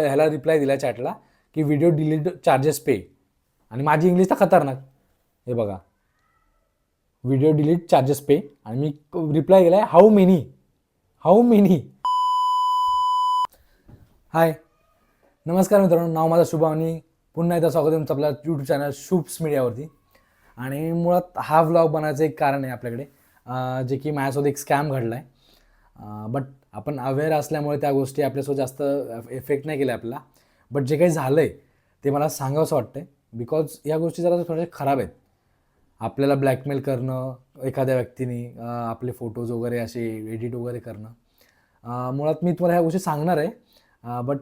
ह्याला रिप्लाय दिला चॅटला की व्हिडिओ डिलीट चार्जेस पे आणि माझी इंग्लिश तर खतरनाक. हे बघा. व्हिडिओ डिलीट चार्जेस पे आणि मी रिप्लाय केलाय how many how many hi नमस्कार मित्रांनो नाव माझं शुभम आणि पुन्हा एकदा स्वागत तुमचं आपल्या यूट्यूब चॅनल शुप्स मीडियावरती आणि मुळात हा व्लॉग बनायचं एक कारण आहे आपल्याकडे. जे की माझ्यासोबत एक स्कॅम घडला आहे बट आपण अवेअर असल्यामुळे त्या गोष्टी आपल्यासोबत जास्त इफेक्ट नाही केल्या आपला बट जे काही झालं आहे ते मला सांगावंसं वाटतं आहे बिकॉज या गोष्टी जरा थोड्याशा खराब आहेत. आपल्याला ब्लॅकमेल करणं एखाद्या व्यक्तीने आपले फोटोज वगैरे असे एडिट वगैरे करणं. मुळात मी तुम्हाला ह्या गोष्टी सांगणार आहे. बट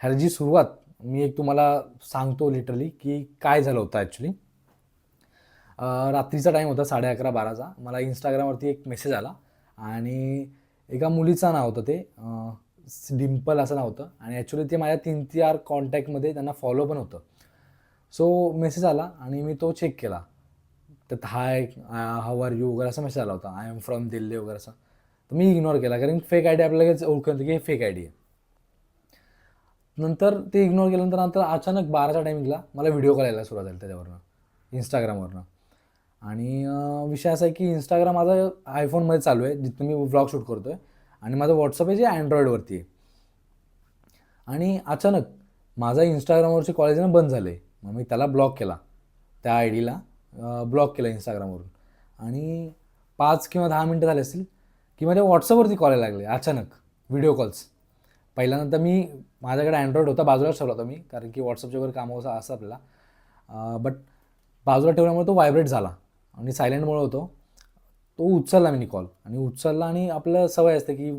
ह्याची सुरुवात मी एक तुम्हाला सांगतो लिटरली की काय झालं होतं ॲक्च्युली रात्रीचा टाईम होता साडे अकरा बाराचा. मला इंस्टाग्रामवरती एक मेसेज आला. आणि एका मुलीचं नाव होतं ते डिम्पल असं नाव होतं. आणि ॲक्च्युली ते माझ्या तीन चार कॉन्टॅक्टमध्ये त्यांना फॉलो पण होतं. सो मेसेज आला आणि मी तो चेक केला. त्यात हाय हाव आर यू वगैरे असा मेसेज आला होता. आय एम फ्रॉम दिल्ली वगैरे असं. तर मी इग्नोर केला. कारण फेक आय डी आपल्याला लगेच ओळखून की हे फेक आय डी आहे. नंतर ते इग्नोर केल्यानंतर नंतर अचानक बाराच्या टायमिंगला मला व्हिडिओ कॉल यायला सुरुवात झाली त्याच्यावरनं. इंस्टाग्रामवरनं आणि विषय असा आहे की इंस्टाग्राम माझा आयफोनमध्ये चालू आहे जिथं मी व्लॉग शूट करतो आहे आणि माझं व्हॉट्सअप आहे जे अँड्रॉइडवरती आहे. आणि अचानक माझा इंस्टाग्रामवरचे कॉलेज ना बंद झाले. मग मी त्याला ब्लॉक केला. त्या आय डीला ब्लॉक केला इंस्टाग्रामवरून आणि पाच किंवा दहा मिनटं झाले असतील की माझ्या व्हॉट्सअपवरती कॉल लागले अचानक. व्हिडिओ कॉल्स पहिल्यांदा मी माझ्याकडे अँड्रॉइड होता बाजूलाच ठेवला होता मी कारण की व्हॉट्सअपच्या वगैरे काम असं असं आपल्याला. बट बाजूला ठेवल्यामुळे तो व्हायब्रेट झाला. आणि सायलेंटमुळे होतो. तो उचलला मी कॉल आणि उचलला आणि आपलं सवय असते की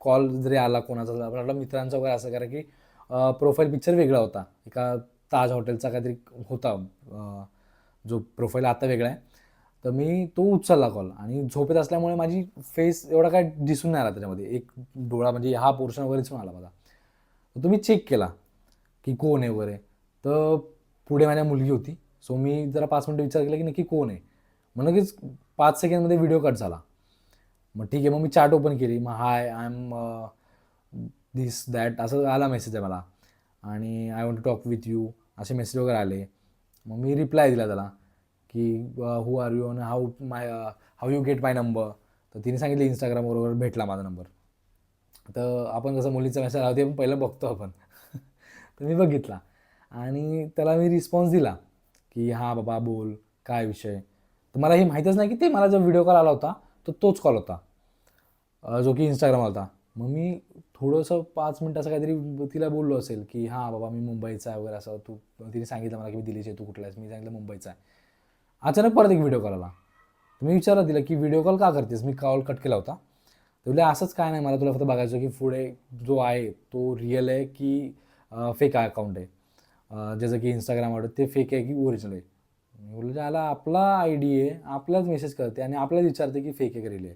कॉल जरी आला कोणाचा आपण आपल्या मित्रांचा वगैरे असं करा की प्रोफाईल पिक्चर वेगळा होता. एका ताज हॉटेलचा काहीतरी होता जो प्रोफाईल आता वेगळा आहे. तर मी तो उचलला कॉल आणि झोपेत असल्यामुळे माझी फेस एवढा काय दिसून नाही आला त्याच्यामध्ये. एक डोळा म्हणजे हा पोर्शन वगैरे दिसून आला मला तर तो मी चेक केला की कोण आहे वगैरे. तर पुढे माझ्या मुलगी होती. सो मी जरा पाच मिनटं विचार केला की नक्की कोण आहे? मग लगेच पाच सेकंडमध्ये व्हिडिओ कट झाला. मग ठीक आहे मग मी चॅट ओपन केली. मग hi I am this that असं आला मेसेज आहे मला. आणि I want to talk with you असे मेसेज वगैरे आले. मग मी रिप्लाय दिला त्याला की हू आर यू आणि how my how you get my number तर तिने सांगितलं इंस्टाग्रामवर भेटला माझा नंबर तर आपण कसं मुलीचा मेसेज आला ते पहिलं बघतो आपण. तर मी बघितला. आणि त्याला मी रिस्पॉन्स दिला की हां बाबा बोल. काय विषय? तर मला हे माहीतच नाही की ते मला जो व्हिडिओ कॉल आला होता तो तोच कॉल होता. जो की इंस्टाग्राम होता मग मी थोडंसं पाच मिनटं असं काहीतरी तिला बोललो असेल की हां बाबा मी मुंबईचा आहे वगैरे असं. तू तिने सांगितलं मला की मी दिल्लीची आहे, तू कुठला आहेस? मी सांगितलं मुंबईचा आहे. अचानक परत एक व्हिडिओ कॉल आला. तर मी विचारलं तिला की व्हिडिओ कॉल का करतेस? मी कॉल कट केला होता. तर असंच काय नाही मला तुला फक्त बघायचं की पुढे जो आहे तो रिअल आहे की फेक अकाउंट आहे? जसं ज्याचं की इंस्टाग्राम आवडत ते फेक आहे की ओरिजिनल आहे. मी बोललो आला आपला आय डी आहे आपलाच मेसेज करते आणि आपलाच विचारते की फेक आहे का आहे.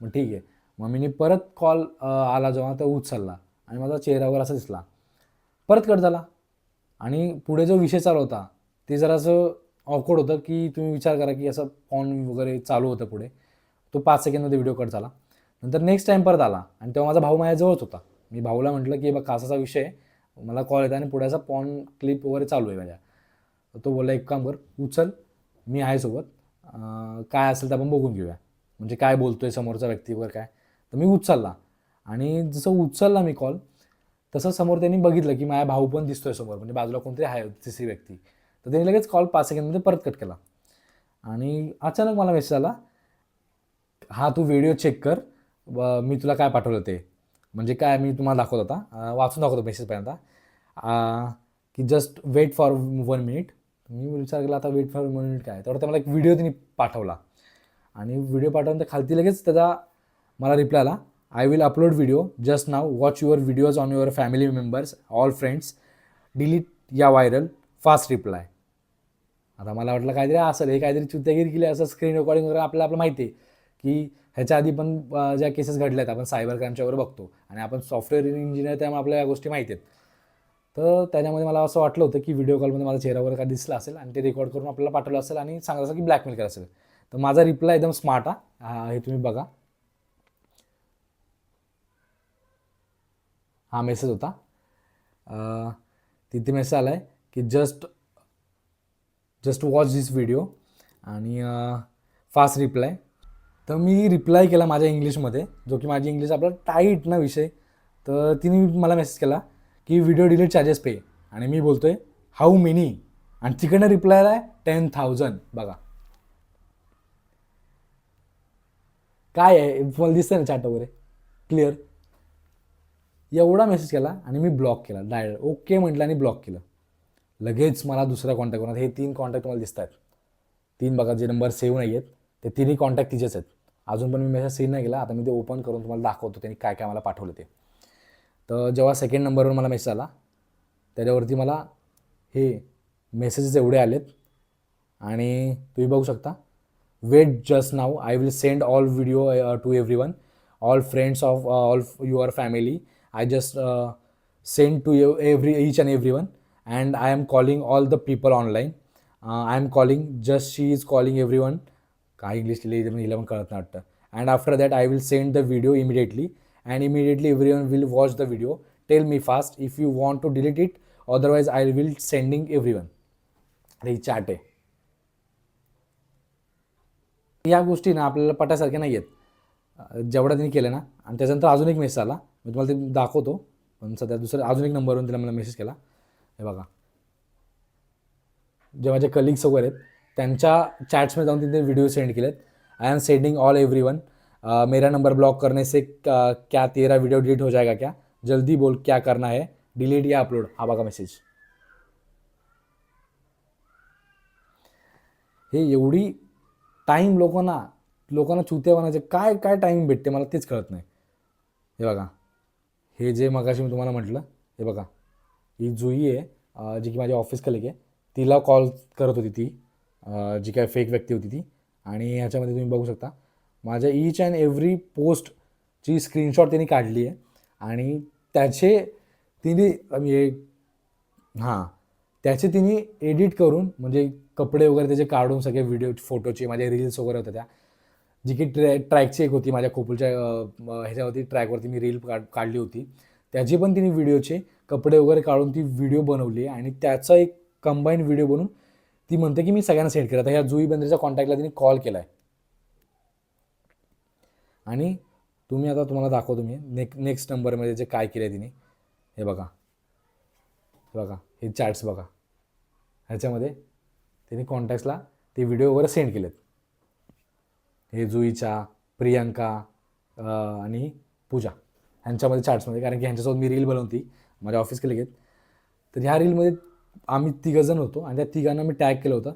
मग ठीक आहे. मग मी परत कॉल आला जेव्हा तो उचलला आणि माझा चेहरा वगैरे असा दिसला. परत कट झाला. आणि पुढे जो विषय चालू होता ते जरासं ऑकवर्ड होतं की तुम्ही विचार करा की असं फॉन वगैरे चालू होतं पुढे. तो पाच सेकंडमध्ये व्हिडिओ कट झाला. नंतर नेक्स्ट टाईम परत आला आणि तेव्हा माझा भाऊ माझ्याजवळच होता. मी भाऊला म्हटलं की बा कासाचा विषय आहे. मला कॉल येतो आणि पुढे असा पॉन क्लिप वगैरे चालू आहे माझ्या. तो बोलला एक काम कर उचल मी आहे सोबत. काय असेल तर आपण बघून घेऊया. म्हणजे काय बोलतोय समोरचा व्यक्ती वगैरे काय. तर मी उचलला. आणि जसं उचलला मी कॉल तसं समोर त्यांनी बघितलं की माझा भाऊ पण दिसतोय समोर. म्हणजे बाजूला कोणतरी आहे तिसरी व्यक्ती. तर त्यांनी लगेच कॉल पाच सेकंडमध्ये परत कट केला. आणि अचानक मला मेसेज आला हा तू व्हिडिओ चेक कर. मी तुला काय पाठवलं ते. म्हणजे काय मी तुम्हाला दाखवत होता. वाचून दाखवतो मेसेज पहिल्यांदा की just wait for one minute मी विचार केला आता वेट फॉर मिनिट काय? तेवढं त्या मला एक व्हिडिओ त्यांनी पाठवला. आणि व्हिडिओ पाठवून तर खालती लगेच त्याचा मला रिप्लाय आला I will upload video just now watch your videos on your family members all friends delete या व्हायरल फास्ट रिप्लाय आता मला वाटलं काहीतरी असेल हे काहीतरी चुत्यागिरी केली असं स्क्रीन रेकॉर्डिंग वगैरे आपल्याला आपलं माहिती आहे की ह्याच्या आधी पण ज्या केसेस घडल्या आहेत आपण सायबर क्राईमच्या वगैरे बघतो. आणि आपण सॉफ्टवेअर इंजिनियर त्यामुळे आपल्या या गोष्टी माहिती आहेत. तर त्याच्यामध्ये मला असं वाटलं होतं की व्हिडिओ कॉलमध्ये माझा चेहरा वगैरे काय दिसला असेल आणि ते रेकॉर्ड करून आपल्याला पाठवलं असेल आणि सांगायचं असेल की ब्लॅकमेल करा असेल. तर माझा रिप्लाय एकदम स्मार्ट हा. हे तुम्ही बघा. हा मेसेज होता. तिथे मेसेज आला आहे की just just watch this video आणि फास्ट रिप्लाय तर मी रिप्लाय केला माझ्या इंग्लिशमध्ये जो की माझी इंग्लिश आपला टाईट ना विषय. तर तिने मला मेसेज केला. की व्हिडिओ डिलीट चार्जेस पे. आणि मी बोलतोय हाऊ मेनी आणि तिकडनं रिप्लाय आहे टेन थाउजंड बघा. काय आहे? तुम्हाला दिसतं ना चॅट वगैरे? क्लिअर एवढा मेसेज केला आणि मी ब्लॉक केला. डायरेक्ट ओके म्हटलं आणि ब्लॉक केलं. लगेच मला दुसरा कॉन्टॅक्ट होणार हे तीन कॉन्टॅक्ट मला दिसत आहेत. तीन बघा जे नंबर सेव्ह नाही आहेत ते तिन्ही कॉन्टॅक्ट तिचेच आहेत. अजून पण मी मेसेज सेव्ह नाही केला. आता मी ते ओपन करून तुम्हाला दाखवतो त्यांनी काय काय मला पाठवलं ते. तर जेव्हा सेकंड नंबरवर मला मेसेज आला त्याच्यावरती मला हे मेसेजेस एवढे आलेत. आणि तुम्ही बघू शकता wait just now I will send all video to everyone all friends of all your family I just send to every each and every one and I am calling all the people online I am calling just she is calling everyone काय English लिहिलं हिला पण कळत नाही वाटतं. And after that I will send the video immediately and immediately everyone will watch the video tell me fast if you want to delete it otherwise I will sending everyone he. Chat आहे या गोष्टी ना आपल्याला पटासारख्या नाही आहेत जेवढा त्यांनी केलं ना आणि त्याच्यानंतर अजून एक मेसेज आला. मी तुम्हाला ते दाखवतो पण सध्या दुसऱ्या अजून एक नंबरवरून तिला मला मेसेज केला. हे बघा. जे माझे कलिग्स वगैरे आहेत त्यांच्या चॅट्समध्ये जाऊन तिथे व्हिडिओ सेंड केलेत. I am sending all everyone मेरा नंबर ब्लॉक करने से क्या क्या तेरा वीडियो डिलीट हो जाएगा क्या? जल्दी बोल क्या करना है? डिलीट या अपलोड? हा बघा मेसेज। हे एवढी टाईम लोकांना लोकांना चुत्या बनायचे काय काय टाईम भेटते मला तेच कळत नाही. हे बघा. हे जे मगाशी मी तुम्हाला म्हटलं हे बघा. ही जुई आहे जी की माझी ऑफिस कलिक आहे तिला कॉल करत होती ती. जी काय फेक व्यक्ती होती ती. आणि ह्याच्यामध्ये तुम्ही बघू शकता माझ्या ईच अँड एव्हरी पोस्टची स्क्रीनशॉट त्यांनी काढली आहे. आणि त्याचे तिने म्हणजे, हां त्याचे तिने एडिट करून म्हणजे कपडे वगैरे त्याचे काढून सगळे व्हिडिओ फोटोचे माझ्या रील्स वगैरे होत्या त्या. जी की ट्रॅ ट्रॅकची एक होती माझ्या खोपूलच्या ह्याच्यावरती ट्रॅकवरती मी रील काढ काढली होती. त्याची पण तिने व्हिडिओचे कपडे वगैरे काढून ती व्हिडिओ बनवली आहे. आणि त्याचा एक कंबाईन व्हिडिओ बनवून ती म्हणते की मी सगळ्यांना सेंड केला. तर ह्या जुई बेंद्रेच्या कॉन्टॅक्टला तिने कॉल केला आहे आणि तुम्ही आता तुम्हाला दाखवतो मी. नेक नेक्स्ट नंबरमध्ये जे काय केलं आहे तिने. हे बघा. हे बघा. हे चॅट्स बघा. ह्याच्यामध्ये तिने कॉन्टॅक्ट्सला ते व्हिडिओ वगैरे सेंड केलेत. हे जुईच्या प्रियांका आणि पूजा. ह्यांच्यामध्ये चॅट्समध्ये कारण की ह्यांच्यासोबत मी रील बनवती माझ्या ऑफिस घेत तर ह्या रीलमध्ये आम्ही तिघंजण होतो आणि त्या तिघांना मी टॅग केलं होतं.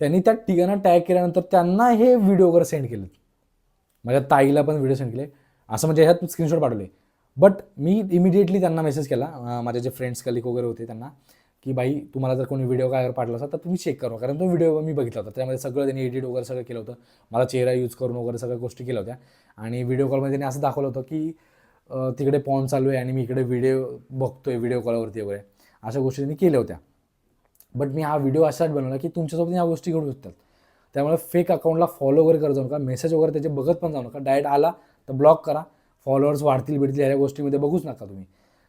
त्यांनी त्या तिघांना टॅग केल्यानंतर त्यांना हे व्हिडिओ वगैरे सेंड केलेत. माझ्या ताईला पण व्हिडिओ सेंड केले असं म्हणजे ह्यात स्क्रीनशॉट पाठवले. बट मी इमिडिएटली त्यांना मेसेज केला. माझे जे फ्रेंड्स कलिक वगैरे होते त्यांना की बाई तुम्हाला जर कोणी व्हिडिओ काय पाठवला असेल तर तुम्ही चेक करा. कारण तो व्हिडिओ मी बघितला होता. त्यामध्ये सगळं त्यांनी एडिट वगैरे सगळं केलं होतं. मला चेहरा यूज करून वगैरे सगळ्या गोष्टी केल्या होत्या. आणि व्हिडिओ कॉलमध्ये त्यांनी असं दाखवलं होतं की तिकडे पॉन चालू आहे आणि मी इकडे व्हिडिओ बघतोय व्हिडिओ कॉलवरती वगैरे. अशा गोष्टी त्यांनी केल्या होत्या. बट मी हा व्हिडिओ असाच बनवला की तुमच्यासोबत ह्या गोष्टी घडू शकतात. त्यामुळे फेक अकाउंटला फॉलो वगैरे करत जाऊ नका. मेसेज वगैरे त्याचे बघत पण जाऊ नका. डायरेक्ट आला तर ब्लॉक करा. फॉलोअर्स वाढतील बिडतील ह्या गोष्टीमध्ये बघूच नका तुम्ही.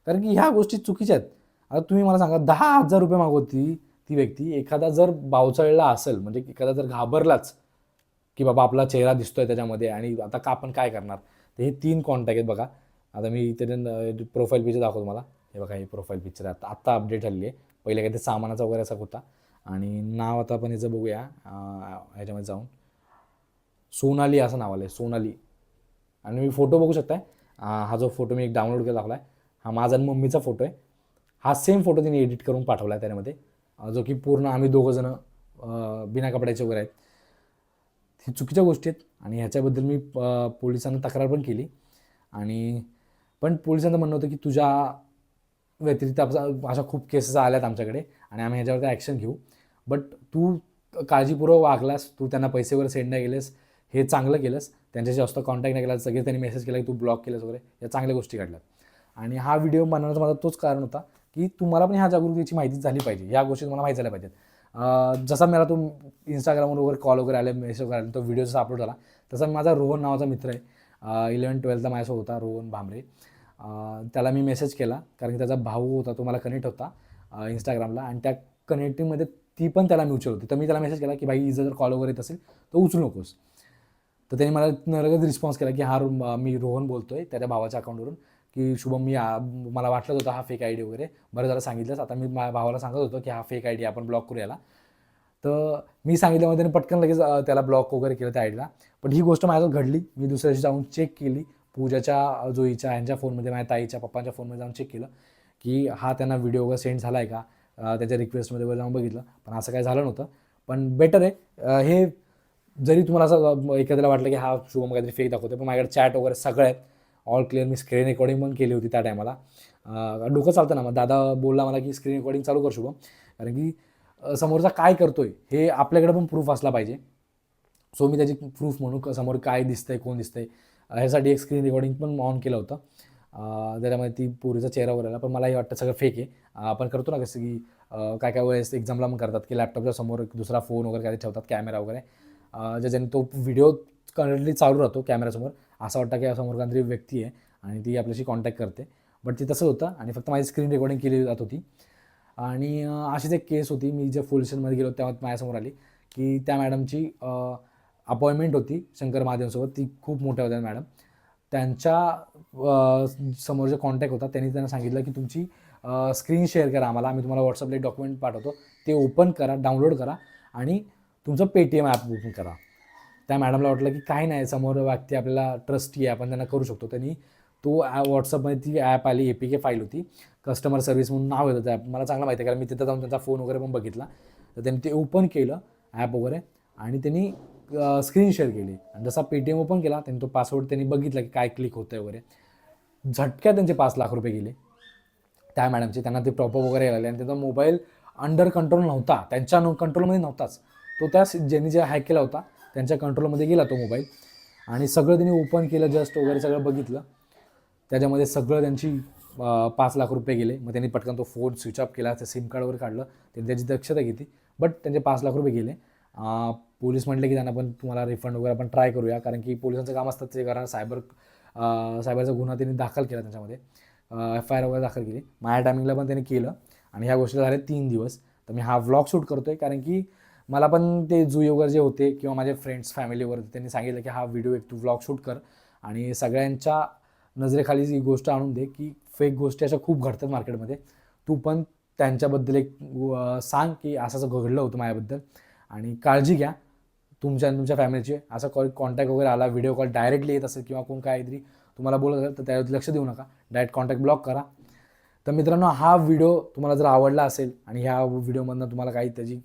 कारण की ह्या गोष्टी चुकीच्या आहेत. आता तुम्ही मला सांगा दहा हजार रुपये मागवती ती व्यक्ती एखादा जर बावचळला असेल म्हणजे एखादा जर घाबरलाच की बाबा आपला चेहरा दिसतोय त्याच्यामध्ये आणि आता का आपण काय करणार? तर हे तीन कॉन्टॅक्ट आहेत बघा. आता मी इथे प्रोफाईल पिक्चर दाखवतो मला हे बघा हे प्रोफाईल पिक्चर आता आत्ता अपडेट झालेली आहे. पहिले काही ते सामानाचा वगैरे असा होता. आणि नाव आता आपण याचं बघूया. ह्याच्यामध्ये जाऊन. सोनाली असं नाव आलं आहे सोनाली. आणि मी फोटो बघू शकताय. हा जो फोटो मी एक डाउनलोड केला दाखवला आहे हा माझा आणि मम्मीचा फोटो आहे. हा सेम फोटो तिने एडिट करून पाठवला आहे त्यामध्ये जो की पूर्ण आम्ही दोघंजणं बिना कपड्याचे वगैरे आहेत ही चुकीच्या गोष्टी आहेत आणि ह्याच्याबद्दल मी प पोलिसांना तक्रार पण केली. आणि पण पोलिसांचं म्हणणं होतं की तुझ्या व्यतिरिक्त अशा खूप केसेस आल्यात आमच्याकडे. आणि आम्ही ह्याच्यावरती ॲक्शन घेऊ. बट तू काळजीपूर्वक वागलास तू त्यांना पैसे वगैरे सेंड नाही केलेस हे चांगलं केलंस त्यांच्याशी जास्त कॉन्टॅक्ट नाही केला सगळे त्यांनी मेसेज केला की तू ब्लॉक केलंस वगैरे या चांगल्या गोष्टी घडल्यात. आणि हा व्हिडिओ बनवण्याचा माझा तोच कारण होता की तुम्हाला पण ह्या जागृतीची माहिती झाली पाहिजे या गोष्टी तुम्हाला माहिती झाल्या पाहिजेत. जसा मला तो इंस्टाग्रामवर वगैरे कॉल वगैरे आले मेसेज वगैरे आले तो व्हिडिओ जसा अपलोड झाला तसा माझा रोहन नावाचा मित्र आहे. इलेवन ट्वेल्थचा माझ्यासोबत होता रोहन भांबरे. त्याला मी मेसेज केला कारण की त्याचा भाऊ होता तो मला कनेक्ट होता इंस्टाग्रामला आणि त्या कनेक्टिंगमध्ये ती पण त्याला म्युच्युअल होती तर मी त्याला मेसेज केला की भाई हिचं जर कॉल वगैरे येत असेल तर उचलू नकोस. तर त्याने मला न- लगेच रिस्पॉन्स केला की हा रो- मी रोहन बोलतो आहे त्याच्या भावाच्या अकाउंटवरून की शुभम मी मला वाटलं होतं हा फेक आय डी वगैरे. बरं जरा सांगितलंच. आता मी माझ्या भावाला सांगत होतो की हा फेक आय डी आपण ब्लॉक करू याला. तर मी सांगितल्यामध्ये त्याने पटकन लगेच त्याला ब्लॉक वगैरे केलं त्या आयडीला पण ही गोष्ट माझ्यावर घडली. मी दुसऱ्या दिवशी जाऊन चेक केली. पूजाच्या जोईच्या ह्यांच्या फोनमध्ये माझ्या ताईच्या पप्पांच्या फोनमध्ये जाऊन चेक केलं की हा त्यांना व्हिडिओ वगैरे सेंड झाला आहे का? त्याच्या रिक्वेस्टमध्ये वगैरे जाऊन बघितलं. पण असं काही झालं नव्हतं. पण बेटर आहे. हे जरी तुम्हाला असं एखाद्याला वाटलं की हा शुभम काहीतरी फेक दाखवतो पण माझ्याकडे चॅट वगैरे सगळं आहेत. ऑल क्लिअर मी स्क्रीन रेकॉर्डिंग पण केली होती त्या टायमाला डोकं चालतं ना मग. दादा बोलला मला की स्क्रीन रेकॉर्डिंग चालू कर शुभम कारण की समोरचा काय करतोय हे आपल्याकडे पण प्रूफ असला पाहिजे. सो मी त्याची प्रूफ म्हणून समोर काय दिसतंय कोण दिसतंय ह्यासाठी एक स्क्रीन रेकॉर्डिंग पण ऑन केलं होतं. त्याच्यामध्ये ती पोरीचा चेहरा वगैरे आला पण मला हे वाटतं सगळं फेक आहे. आपण करतो ना कसं की काय काय वेळेस एक्झामला मग करतात की लॅपटॉपच्या समोर एक दुसरा फोन वगैरे काय ठेवतात कॅमेरा वगैरे. ज्याच्याने तो व्हिडिओ करंटली चालू राहतो कॅमेऱ्यासमोर असं वाटतं की समोर काहीतरी व्यक्ती आहे आणि ती आपल्याशी कॉन्टॅक्ट करते. बट ते तसं होतं आणि फक्त माझी स्क्रीन रेकॉर्डिंग केली जात होती. आणि अशीच एक केस होती. मी जे पोलीस स्टेशनमध्ये गेलो तेव्हा माझ्यासमोर आली की त्या मॅडमची अपॉइंटमेंट होती शंकर महादेवसोबत. ती खूप मोठ्या होत्या मॅडम त्यांच्यासमोर जे कॉन्टॅक्ट होता त्यांनी त्यांना सांगितलं की तुमची स्क्रीन शेअर करा आम्हाला. आम्ही तुम्हाला व्हॉट्सअपला एक डॉक्युमेंट पाठवतो. ते ओपन करा डाउनलोड करा आणि तुमचं पेटीएम ॲप ओपन करा. त्या मॅडमला वाटलं की काही नाही समोर व्यक्ती आपल्याला ट्रस्टी आहे आपण त्यांना करू शकतो. त्यांनी तो व्हॉट्सअपमध्ये ती ॲप आली ए पी के फाईल होती. कस्टमर सर्व्हिस म्हणून नाव होतं त्या मला चांगलं माहिती आहे कारण मी तिथं जाऊन त्यांचा फोन वगैरे पण बघितला. तर त्यांनी ते ओपन केलं ॲप वगैरे. आणि त्यांनी स्क्रीन शेअर केली. आणि जसा पेटीएम ओपन केला त्यांनी तो पासवर्ड त्यांनी बघितला की काय क्लिक होतं वगैरे. झटक्या त्यांचे पाच लाख रुपये गेले. त्या मॅडमचे त्यांना ते प्रॉपर वगैरे आले आणि त्यांचा मोबाईल अंडर कंट्रोल नव्हता. त्यांच्या कंट्रोलमध्ये नव्हताच. तो त्या ज्यांनी जे हॅक केला होता त्यांच्या कंट्रोलमध्ये गेला तो मोबाईल आणि सगळं त्यांनी ओपन केलं जस्ट वगैरे सगळं बघितलं. त्याच्यामध्ये सगळं त्यांची पाच लाख रुपये गेले. मग त्यांनी पटकन तो फोन स्विच ऑफ केला त्या सिम कार्डवर काढलं. त्यांनी त्याची दक्षता घेतली. बट त्यांचे पाच लाख रुपये गेले. पोलीस म्हटले की त्यांना पण तुम्हाला रिफंड वगैरे आपण ट्राय करूया. कारण की पोलिसांचं काम असतं ते कारण सायबर सायबरचा गुन्हा त्यांनी दाखल केला त्यांच्यामध्ये. एफ आय आर वगैरे दाखल केली. माझ्या टायमिंगला पण त्यांनी केलं. आणि ह्या गोष्टी झाल्या तीन दिवस. तर मी हा व्लॉग शूट करतो आहे कारण की मला पण ते जुई वगैरे जे होते किंवा माझे फ्रेंड्स फॅमिली वगैरे त्यांनी सांगितलं की हा व्हिडिओ एक तू व्लॉग शूट कर. आणि सगळ्यांच्या नजरेखाली ही गोष्ट आणून दे की फेक गोष्टी अशा खूप घडतात मार्केटमध्ये तू पण त्यांच्याबद्दल एक सांग की असं असं घडलं होतं माझ्याबद्दल. आणि काळजी घ्या. तुमच्या आणि तुमच्या फॅमिलीचे असा कॉल कॉन्टॅक्ट वगैरे आला व्हिडिओ कॉल डायरेक्टली येत असेल किंवा कोण काहीतरी तुम्हाला बोलत असेल तर त्यावर लक्ष देऊ नका. डायरेक्ट कॉन्टॅक्ट ब्लॉक करा. तर मित्रांनो हा व्हिडिओ तुम्हाला जर आवडला असेल आणि ह्या व्हिडिओमधनं तुम्हाला काही त्याची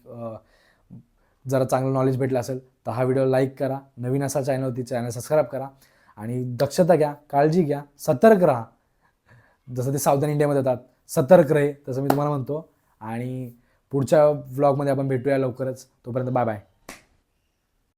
जरा चांगलं नॉलेज भेटलं असेल तर हा व्हिडिओ लाईक करा. नवीन असा चॅनल होती चॅनल सबस्क्राईब करा. आणि दक्षता घ्या काळजी घ्या सतर्क राहा. जसं ते साऊदर्न इंडियामध्ये येतात सतर्क रहे तसं मी तुम्हाला म्हणतो. आणि पुढच्या व्लॉगमध्ये आपण भेटूया लवकरच. तोपर्यंत बाय बाय